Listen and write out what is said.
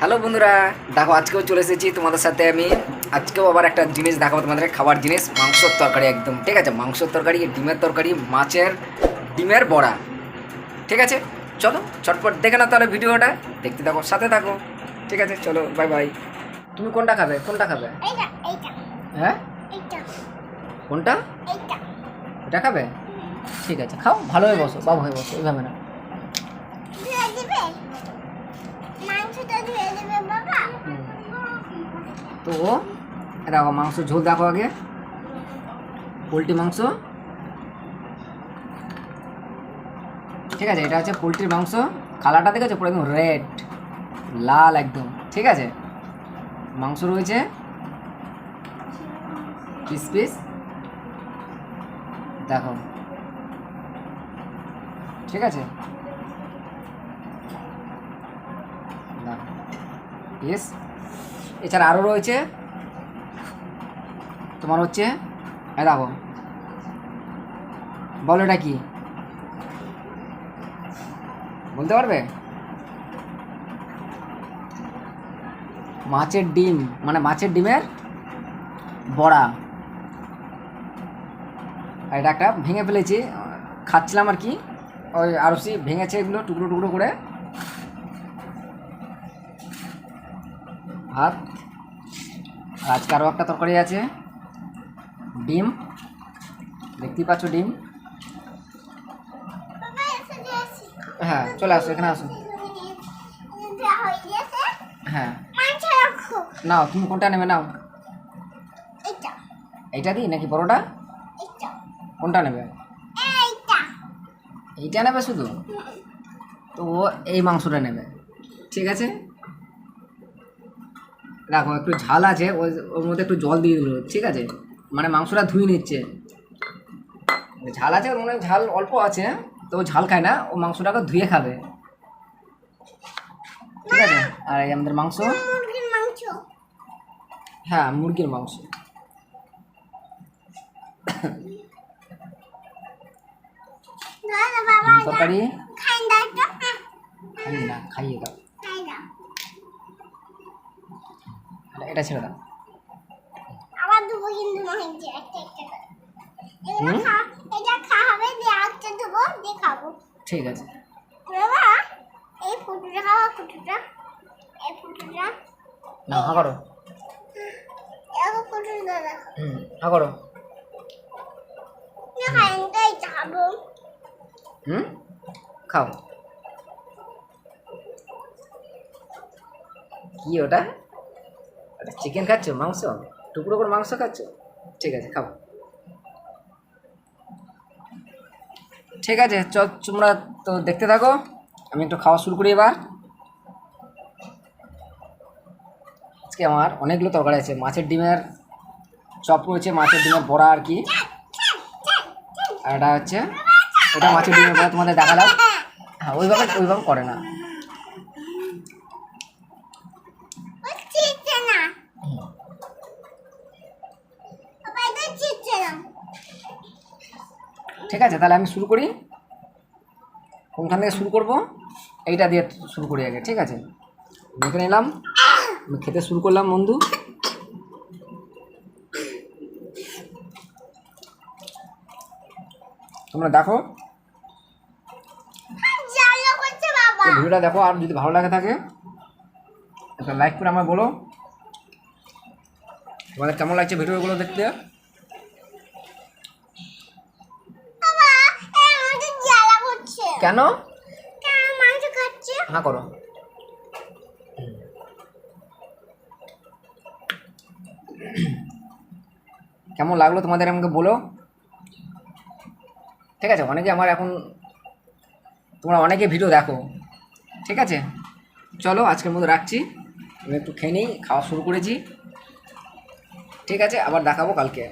Hello বন্ধুরা দেখো আজকেও চলে এসেছি তোমাদের সাথে আমি। আজকেও আবার একটা জিনিস দেখাবো তোমাদের খাবার জিনিস মাংসর তরকারি একদম ঠিক আছে? মাংসর তরকারি ডিমের তরকারি মাছের ডিমের বড়া ঠিক আছে? চলো চটপট দেখে না তাহলে ভিডিওটা দেখতে থাকো সাথে থাকো ঠিক আছে? চলো বাই বাই তুমি কোনটা খাবে? কোনটা খাবে? হ্যাঁ? কোনটা? এটা খাবে? ঠিক আছে খাও ভালো হয়ে বসো বাবু হয়ে বসো এইভাবে না তো দেখো মাংস ঝোল দেখো আগে। পোলট্রি মাংস। ঠিক আছে, এটা হচ্ছে পোলট্রির মাংস। কালারটা দেখেছ? পুরো একদম রেড লাল একদম। ঠিক আছে? মাংস রয়েছে। পিস পিস দেখো। ঠিক আছে? ইয়েস এছাড়া আরও রয়েছে। তোমার হচ্ছে দেখো। বলো এটা কি? বলতে পারবে? মাছের ডিম মানে মাছের ডিমের বড়া। আর এটা একটা ভেঙে ফেলেছি। খাচ্ছিলাম আর কি। ওই আরসি ভেঙেছে এগুলো টুকরো টুকরো করে। ভাত। আর আজকে আরও একটা তরকারি আছে। ডিম। দেখতেই পাচ্ছ ডিম। হ্যাঁ চলে আসো, এখানে আসো। হয়ে। নাও, তুমি কোনটা নেবে, নাও। এইটা দিই নাকি বড়োটা কোনটা নেবে? এইটা নেবে শুধু? তো এই মাংসটা নেবে। ঠিক আছে? দেখো একটু ঝাল আছে ওই ওর মধ্যে একটু জল দিয়ে দিল ঠিক আছে? মানে মাংসটা ধুয়ে নিচ্ছে। ঝাল আছে ওর মনে ঝাল অল্প আছে তো ও ঝাল খায় না ও মাংসটাকে ধুয়ে খাবে। ঠিক আছে? আর এই আমাদের মাংস? হ্যাঁ মুরগির মাংস। তরকারি? খাই খাইয়ে না খাইয়ে দাও। এটা- ছেড়ে দাও। আবার দেবো কিন্তু মনে হচ্ছে একটা একটা এটা খাওয়াবে দিয়ে আজকে দেবো দিয়ে খাব। ঠিক আছে। বাবা এই ফুটুটা খাওয়া ফুটুটা। এই ফুটুটা। না হা করো। এরকম ফুটুটা দাদা হুম হা করো। না খাই এটাই খাব। হুম? খাও। কি ওটা? চিকেন খাচ্ছ? মাংস? টুকরো করে মাংস খাচ্ছ? ঠিক আছে, খাও। ঠিক আছে চ তোমরা তো দেখতে থাকো। আমি একটু খাওয়া শুরু করি এবার। আজকে আমার অনেকগুলো তরকারি আছে। মাছের ডিমের চপ রয়েছে, মাছের ডিমের বড়া আর কি। আর এটা হচ্ছে ওটা মাছের ডিমের বড়া তোমাদের দেখালাম। হ্যাঁ ওইভাবে ওইভাবে করে না চিচ্ছে না বাবা এটা চিচ্ছে না ঠিক আছে, তাহলে আমি শুরু করি। কোনখান থেকে শুরু করব? এইটা দিয়ে শুরু করি আগে, ঠিক আছে? দেখে নিলাম। খেতে শুরু করলাম, বন্ধু। তোমরা দেখো। ভিডিওটা দেখো, আর যদি ভালো লাগে থাকে, একটা লাইক করে আমার বলো। তোমাদের কেমন লাগছে ভিডিওগুলো দেখতে বাবা এই আমাদের জ্বালা করছে কেন? হ্যাঁ করো। কেমন লাগল তোমাদের আমাকে বলো? ঠিক আছে অনেকে আমার এখন তোমরা অনেকে ভিডিও দেখো। ঠিক আছে? চলো আজকের মতো রাখছি। আমি একটু খেয়ে নিই খাওয়া শুরু করেছি। ঠিক আছে আবার দেখাবো কালকে।